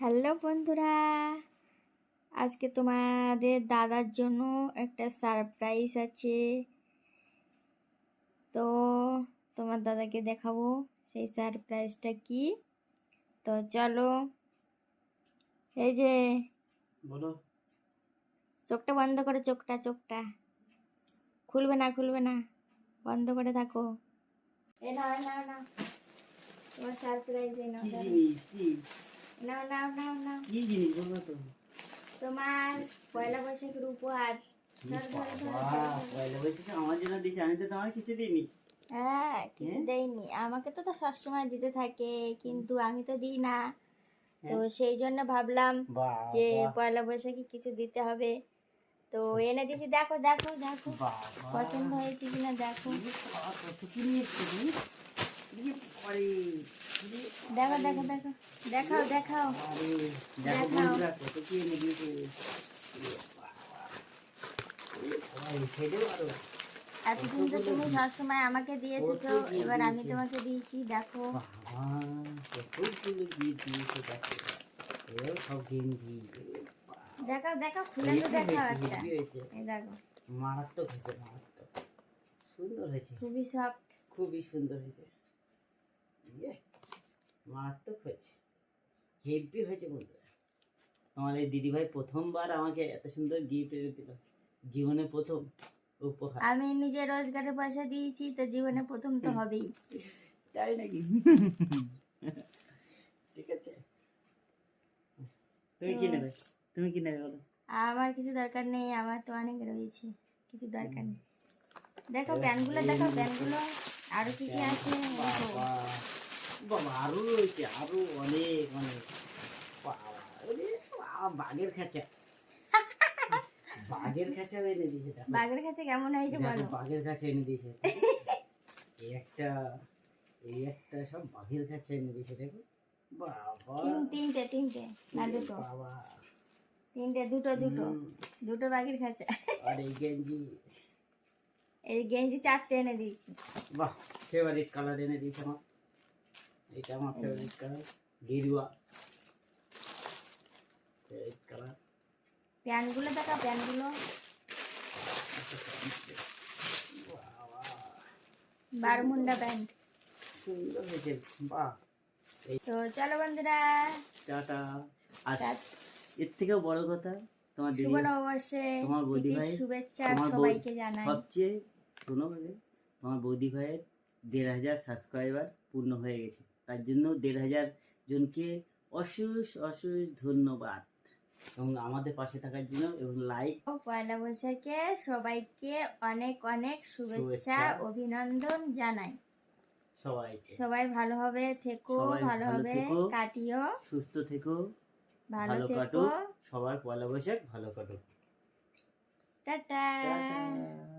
Hello বন্ধুরা আজকে তোমাদের দাদার জন্য একটা সারপ্রাইজ আছে। তো তোমার দাদাকে দেখাবো সেই সারপ্রাইজটা কি। তো চলো এই যে বলো। চোখটা বন্ধ করে চোখটা চোখটা। খুলবে না খুলবে না বন্ধ করে থাকো। এ না নাও নাও। তোমার সারপ্রাইজ এ নাও কি দাঁড়াও। জিনিস কি? নাও নাও নাও নাও কি জিনিস বলো তো? তোমার পয়লা বৈশাখের উপহার। পয়লা বৈশাখে আমার জন্য দিয়েছে আমি তো তোমার কিছু দিইনি। হ্যাঁ কিছু হ্যাঁ? দেয়নি আমাকে তো তো সবসময় দিতে থাকে কিন্তু আমি তো দিই না। তো হ্যাঁ। সেই জন্য ভাবলাম যে পয়লা বৈশাখে কিছু দিতে হবে। তো এনে দিয়েছি দেখো দেখো দেখো। পছন্দ হয়েছে কিনা দেখো। দেখো দেখো দেখো। দেখাও দেখাও। দিয়েছে। এতদিন তো তুমি সবসময় আমাকে দিয়ে এসেছ এবার আমি তোমাকে দিয়েছি দেখো। দিয়েছে। দেখাও দেখাও খুলে তো দেখাও একটা। এই দেখো। মারাত্মক হয়েছে মারাত্মক। সুন্দর হয়েছে। খুবই সফট খুবই সুন্দর হয়েছে। ইয়ে, মারাত্মক হয়েছে। হেভি হয়েছে বন্ধুরা। আমার এই দিদিভাই প্রথমবার আমাকে এত সুন্দর গিফট এনে দিল। জীবনে প্রথম উপহার। আমি নিজে রোজগারের পয়সা দিয়েছি তো জীবনে প্রথম তো হবেই। তাই নাকি? ঠিক আছে। তুমি কি নেবে? তুমি কি নেবে বলো? আমার কিছু দরকার নেই আমার তো অনেক রয়েছে। কিছু দরকার নেই। দেখো প্যানগুলো দেখো প্যানগুলো আরও কি কি আছে বাবা রয়েছে আরও অনেক অনেক। বাঘের খাঁচা। বাঘের খাঁচা এনে দিয়েছে বাঘের কাছে কেমন হয়েছে বলো? বাঘের কাছে এনে দিয়েছে। এই একটা এই একটা সব বাঘের কাছে এনে দিয়েছে দেখো। বাবা। তিনটে তিনটে না দুটো। বাবা। তিনটে দুটো দুটো। দুটো বাঘের আর এই গেঞ্জি। এই গেঞ্জি চারটে এনে দিয়েছি। বাহ ফেভারিট কালার এনে দিয়েছে আমার। এটা আমার ফেভারিট কালার গেরুয়া। ফেভারিট কালার প্যানগুলো দেখো প্যানগুলো বারমুন্ডা প্যান্ট। সুন্দর হয়েছে বাহ। তো চলো বন্ধুরা। চাটা আর এর থেকেও বড় কথা তোমার দিদি শুভ নববর্ষে তোমার বৌদি ভাই, শুভেচ্ছা সবাইকে জানাই। সবচেয়ে শোনো তোমার বৌদি ভাইয়ের দেড় হাজার সাবস্ক্রাইবার পূর্ণ হয়ে গেছে। তার জন্য দেড় হাজার জনকে অশেষ অশেষ ধন্যবাদ। এবং আমাদের পাশে থাকার জন্য এবং লাইক পয়লা বৈশাখে সবাইকে অনেক অনেক শুভেচ্ছা। অভিনন্দন জানাই। সবাইকে। সবাই ভালোভাবে থেকো ভালো ভালোভাবে কাটিও। সুস্থ থেকো ভালো কাটুক সবার পয়লা বৈশাখ ভালো কাটুক টাটা। টাটা।